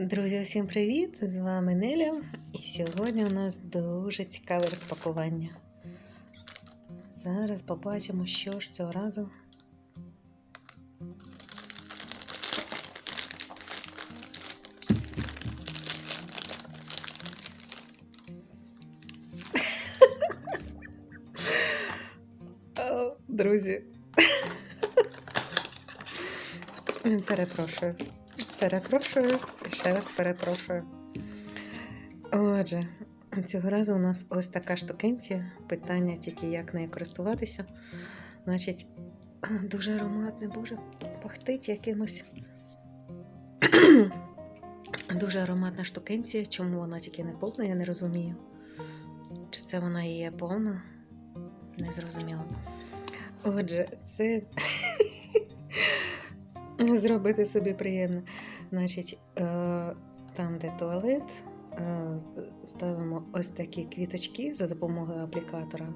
Друзі, усім привіт! З вами Неля. І сьогодні у нас дуже цікаве розпакування. Зараз побачимо, що ж цього разу. Друзі. Перепрошую. Перепрошую ще раз перепрошую. Отже, цього разу у нас ось така штукенція. Питання тільки, як нею користуватися. Значить, дуже ароматне, боже, пахтить якимось. Дуже ароматна штукенція. Чому вона тільки не повна, я не розумію. Чи це вона є повна? Не зрозуміло. Отже, це зробити собі приємно. Значить, е, там, де туалет, е, ставимо ось такі квіточки за допомогою аплікатора,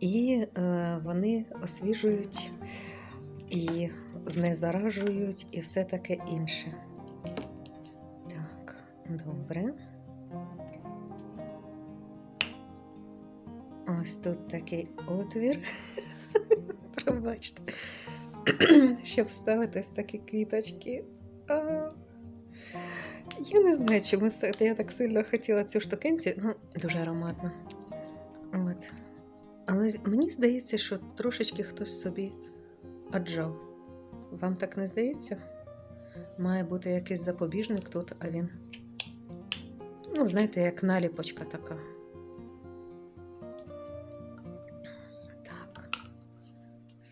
і е, вони освіжують і знезаражують, і все таке інше. Так, добре. Ось тут такий отвір. Пробачте. Щоб вставити ось такі квіточки. А, Я не знаю, чому я так сильно хотіла цю штукенцію. Ну, дуже ароматно. От. Але мені здається, що трошечки хтось собі аджав. Вам так не здається? Має бути якийсь запобіжник тут, а він. Ну, знаєте, як наліпочка така.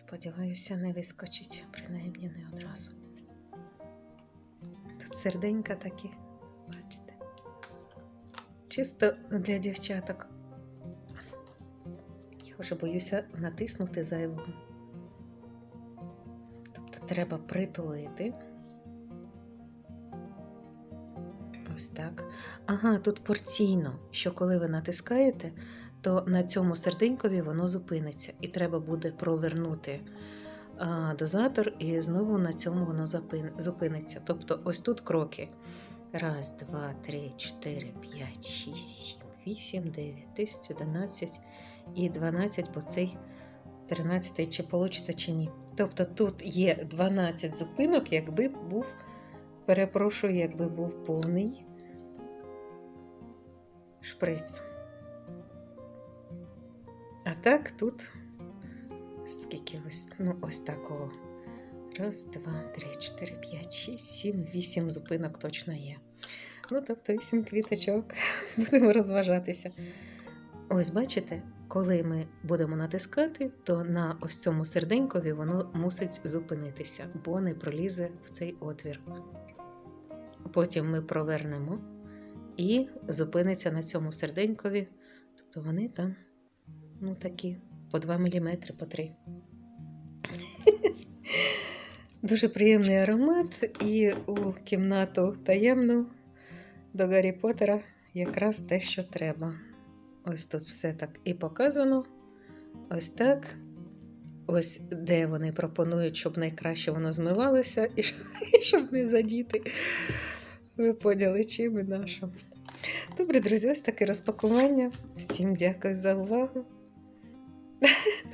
Сподіваюся, не вискочить, принаймні не одразу. Тут серденька такі, бачите. Чисто для дівчаток. Я вже боюся натиснути зайвого. Тобто треба притулити. Ось так. Ага, тут порційно, що коли ви натискаєте, то на цьому серденькові воно зупиниться. І треба буде провернути дозатор, і знову на цьому воно зупиниться. Тобто, ось тут кроки. Раз, два, три, чотири, п'ять, шість, сім, вісім, дев'ять, десять, одинадцять і дванадцять, бо цей тринадцятий чи получиться, чи ні. Тобто тут є 12 зупинок, якби був, перепрошую, якби був повний шприц. А так тут скільки ось, ну, ось такого. Раз, два, три, чотири, п'ять, шість, сім, вісім зупинок точно є. Ну, тобто вісім квіточок. Будемо розважатися. Ось бачите, коли ми будемо натискати, то на ось цьому серденькові воно мусить зупинитися, бо не пролізе в цей отвір. Потім ми провернемо і зупиниться на цьому серденькові. Тобто вони там ну такі по 2 мм, по 3. Дуже приємний аромат, і у кімнату таємну до Гаррі Поттера якраз те, що треба. Ось тут все так і показано. Ось так. Ось де вони пропонують, щоб найкраще воно змивалося, і щоб, не задіти. Ви поняли, чим і нашим. Добре, друзі, ось таке розпакування. Всім дякую за увагу.